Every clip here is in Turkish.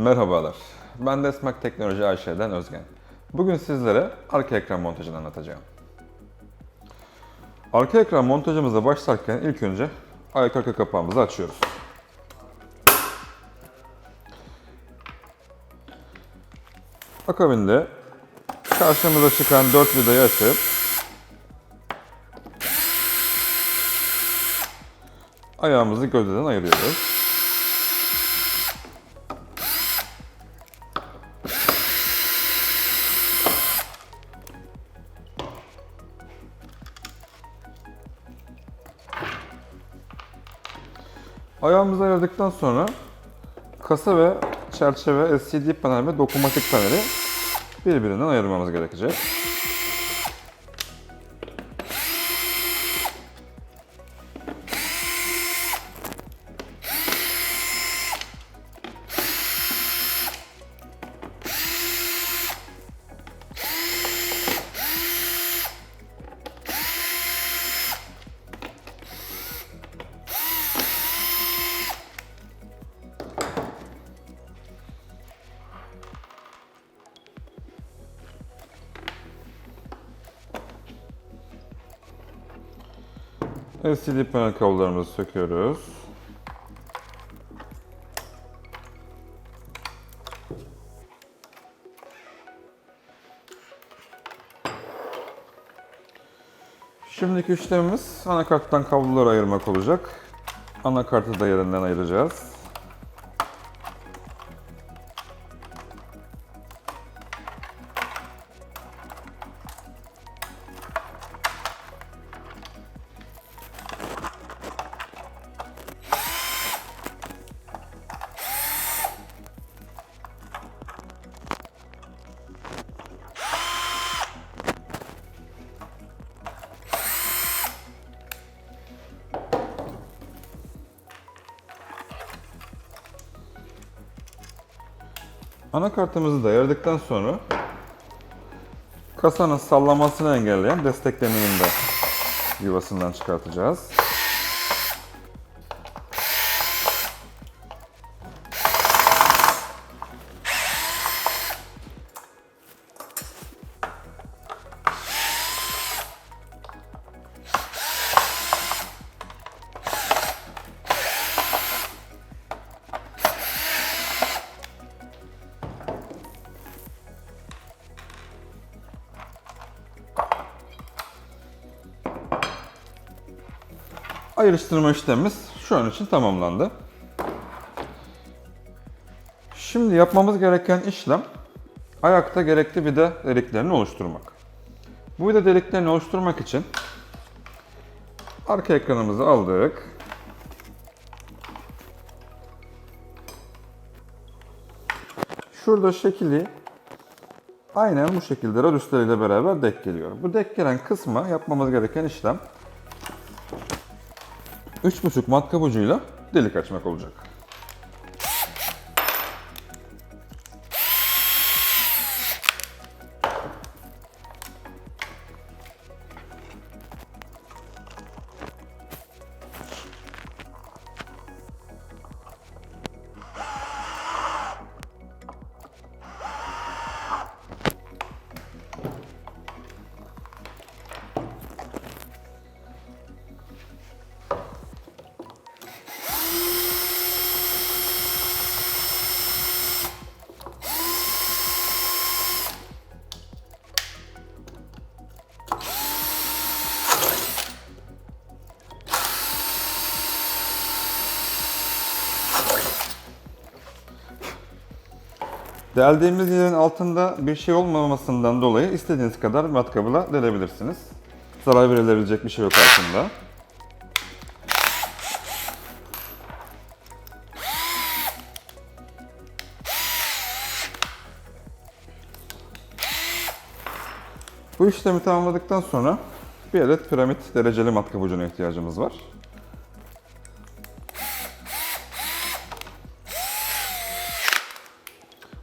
Merhabalar, ben Desmak Teknoloji AŞ'den Özgen. Bugün sizlere arka ekran montajını anlatacağım. Arka ekran montajımıza başlarken ilk önce ayak arka kapağımızı açıyoruz. Akabinde karşımıza çıkan 4 vidayı açıp ayağımızı gövdeden ayırıyoruz. Ayağımızı ayırdıktan sonra kasa ve çerçeve, LCD panel ve dokunmatik paneli birbirinden ayırmamız gerekecek. LCD panel kablolarımızı söküyoruz. Şimdiki işlemimiz anakarttan kabloları ayırmak olacak. Anakartı da yerinden ayıracağız. Anakartımızı da ayırdıktan sonra kasanın sallamasını engelleyen destek de yuvasından çıkartacağız. Ayrıştırma işlemimiz şu an için tamamlandı. Şimdi yapmamız gereken işlem ayakta gerekli vida deliklerini oluşturmak. Bu vida deliklerini oluşturmak için arka ekranımızı aldık. Şurada şekli aynen bu şekilde radüsleriyle beraber denk geliyor. Bu denk gelen kısma yapmamız gereken işlem 3.5 matkap ucuyla delik açmak olacak. Deldiğimiz yerin altında bir şey olmamasından dolayı istediğiniz kadar matkabıyla delebilirsiniz. Zarar verilebilecek bir şey yok altında. Bu işlemi tamamladıktan sonra bir adet piramit dereceli matkap ucuna ihtiyacımız var.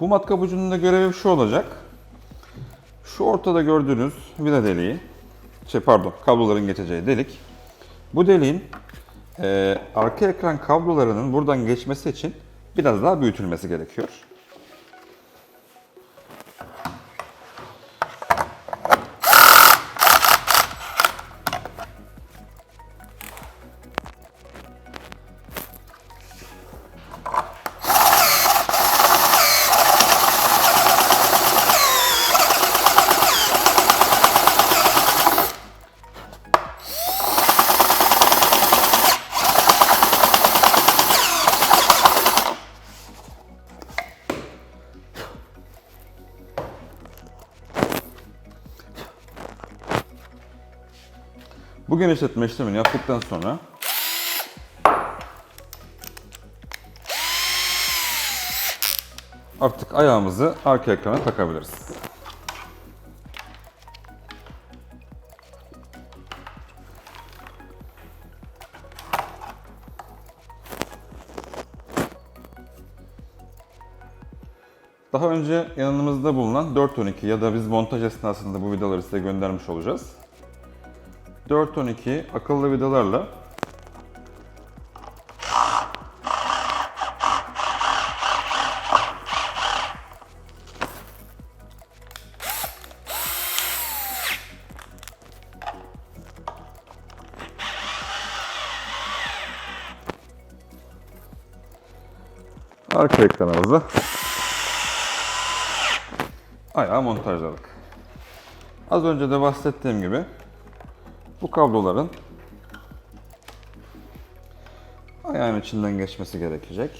Bu matkap ucunun da görevi şu olacak. Şu ortada gördüğünüz vida deliği, şey pardon kabloların geçeceği delik. Bu deliğin e, arka ekran kablolarının buradan geçmesi için biraz daha büyütülmesi gerekiyor. Genişletme işlemini yaptıktan sonra artık ayağımızı arka ekrana takabiliriz. Daha önce yanımızda bulunan 412 ya da biz montaj esnasında bu vidaları size göndermiş olacağız. 412 akıllı vidalarla arka ekranımızı ayağı montajladık. Az önce de bahsettiğim gibi bu kabloların ayağın içinden geçmesi gerekecek.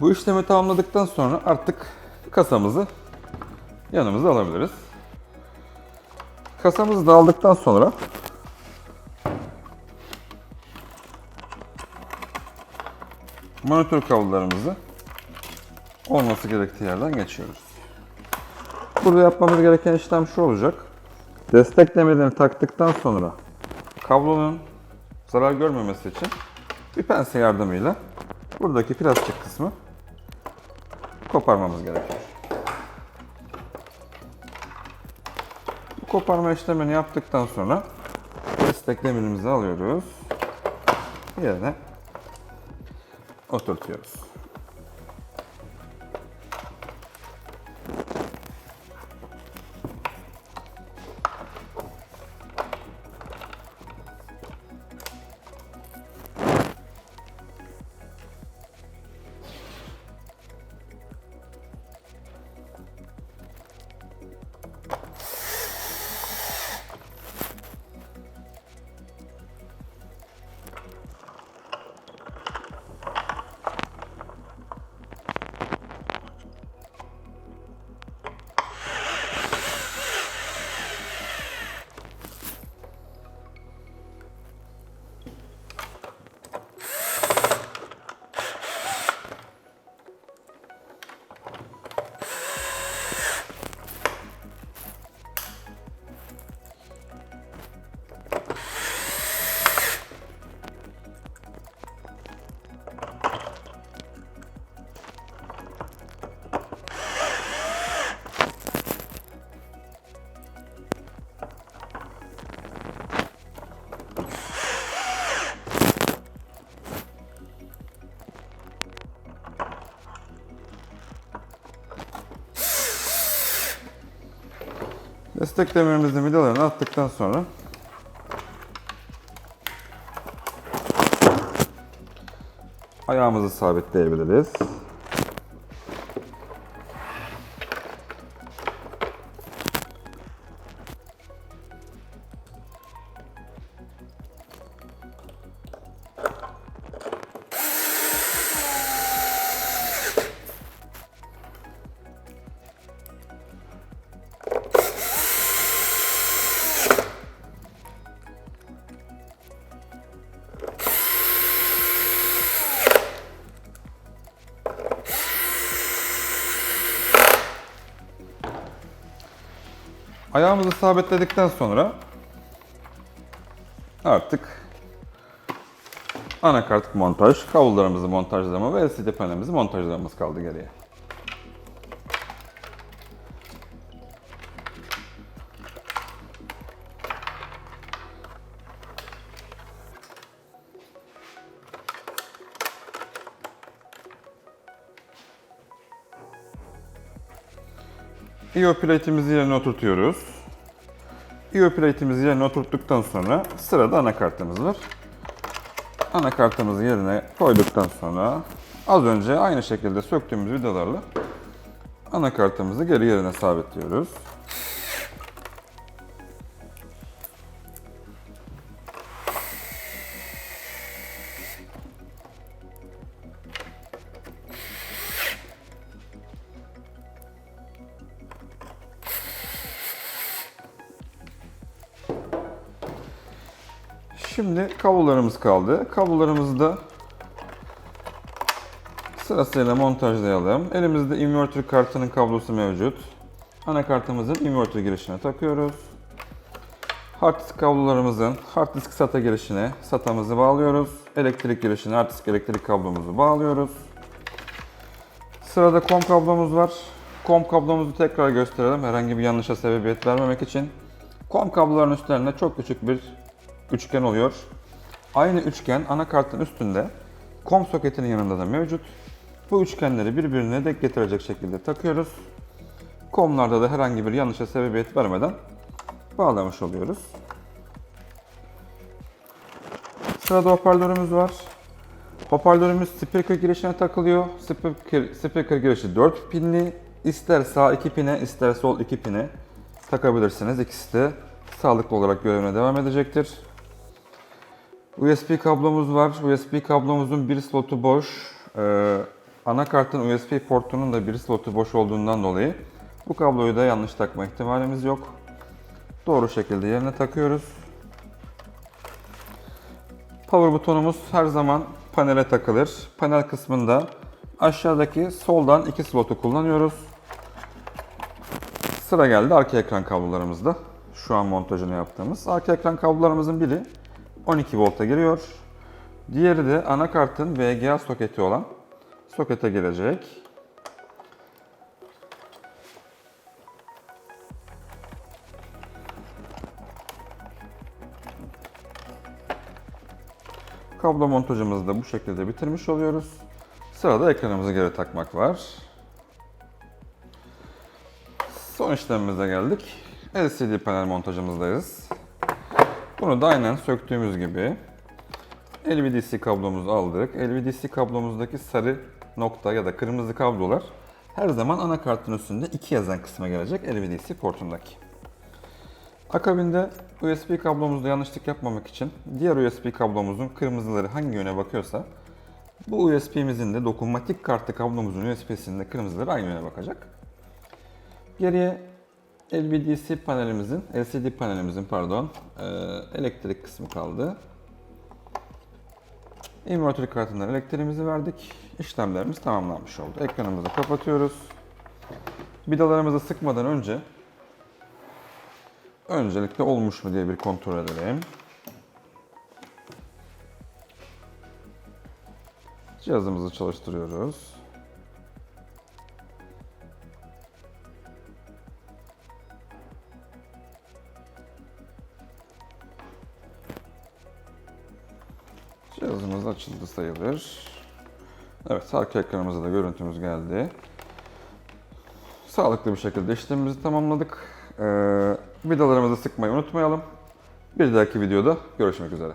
Bu işlemi tamamladıktan sonra artık kasamızı yanımıza alabiliriz. Kasamızı da aldıktan sonra monitör kablolarımızı olması gerektiği yerden geçiyoruz. Burada yapmamız gereken işlem şu olacak. Desteklemelerini taktıktan sonra kablonun zarar görmemesi için bir pense yardımıyla buradaki plastik kısmı koparmamız gerekiyor. Koparma işlemini yaptıktan sonra destek demirimizi alıyoruz. Yerine oturtuyoruz. Destek demirimizin vidalarını attıktan sonra ayağımızı sabitleyebiliriz. Ayağımızı sabitledikten sonra artık anakart montaj, kablolarımızı montajlama ve LCD panelimizi montajlamamız kaldı geriye. IO yerine oturtuyoruz. IO plate'imizi yerine oturttuktan sonra sırada anakartımız var. Anakartımızı yerine koyduktan sonra az önce aynı şekilde söktüğümüz vidalarla anakartımızı geri yerine sabitliyoruz. Şimdi kablolarımız kaldı. Kablolarımızı da sırasıyla montajlayalım. Elimizde inverter kartının kablosu mevcut. Anakartımızın inverter girişine takıyoruz. Hard disk kablolarımızın hard disk SATA girişine SATA'mızı bağlıyoruz. Elektrik girişine hard disk elektrik kablomuzu bağlıyoruz. Sırada COM kablomuz var. COM kablomuzu tekrar gösterelim herhangi bir yanlışa sebebiyet vermemek için. COM kabloların üstlerinde çok küçük bir üçgen oluyor. Aynı üçgen anakartın üstünde COM soketinin yanında da mevcut. Bu üçgenleri birbirine denk getirecek şekilde takıyoruz. COM'larda da herhangi bir yanlışa sebebiyet vermeden bağlamış oluyoruz. Sırada hoparlörümüz var. Hoparlörümüz speaker girişine takılıyor. Speaker, speaker girişi 4 pinli. İster sağ 2 pine, ister sol 2 pine takabilirsiniz. İkisi de sağlıklı olarak görevine devam edecektir. USB kablomuz var. USB kablomuzun bir slotu boş. Ee, anakartın USB portunun da bir slotu boş olduğundan dolayı bu kabloyu da yanlış takma ihtimalimiz yok. Doğru şekilde yerine takıyoruz. Power butonumuz her zaman panele takılır. Panel kısmında aşağıdaki soldan iki slotu kullanıyoruz. Sıra geldi arka ekran kablolarımızda. Şu an montajını yaptığımız. Arka ekran kablolarımızın biri 12 volta giriyor. Diğeri de anakartın VGA soketi olan sokete girecek. Kablo montajımızı da bu şekilde bitirmiş oluyoruz. Sırada ekranımızı geri takmak var. Son işlemimize geldik. LCD panel montajımızdayız. Bunu da aynen söktüğümüz gibi LVDC kablomuzu aldık. LVDC kablomuzdaki sarı nokta ya da kırmızı kablolar her zaman anakartın üstünde iki yazan kısma gelecek LVDC portundaki. Akabinde USB kablomuzda yanlışlık yapmamak için diğer USB kablomuzun kırmızıları hangi yöne bakıyorsa bu USB'mizin de dokunmatik kartı kablomuzun USB'sinin de kırmızıları aynı yöne bakacak. Geriye LVDC panelimizin, LCD panelimizin pardon, e, elektrik kısmı kaldı. Inverter kartından elektriğimizi verdik. İşlemlerimiz tamamlanmış oldu. Ekranımızı kapatıyoruz. Vidalarımızı sıkmadan önce öncelikle olmuş mu diye bir kontrol edelim. Cihazımızı çalıştırıyoruz. Cihazımız açıldı sayılır. Evet, arka ekranımıza da görüntümüz geldi. Sağlıklı bir şekilde işlemimizi tamamladık. Ee, vidalarımızı sıkmayı unutmayalım. Bir dahaki videoda görüşmek üzere.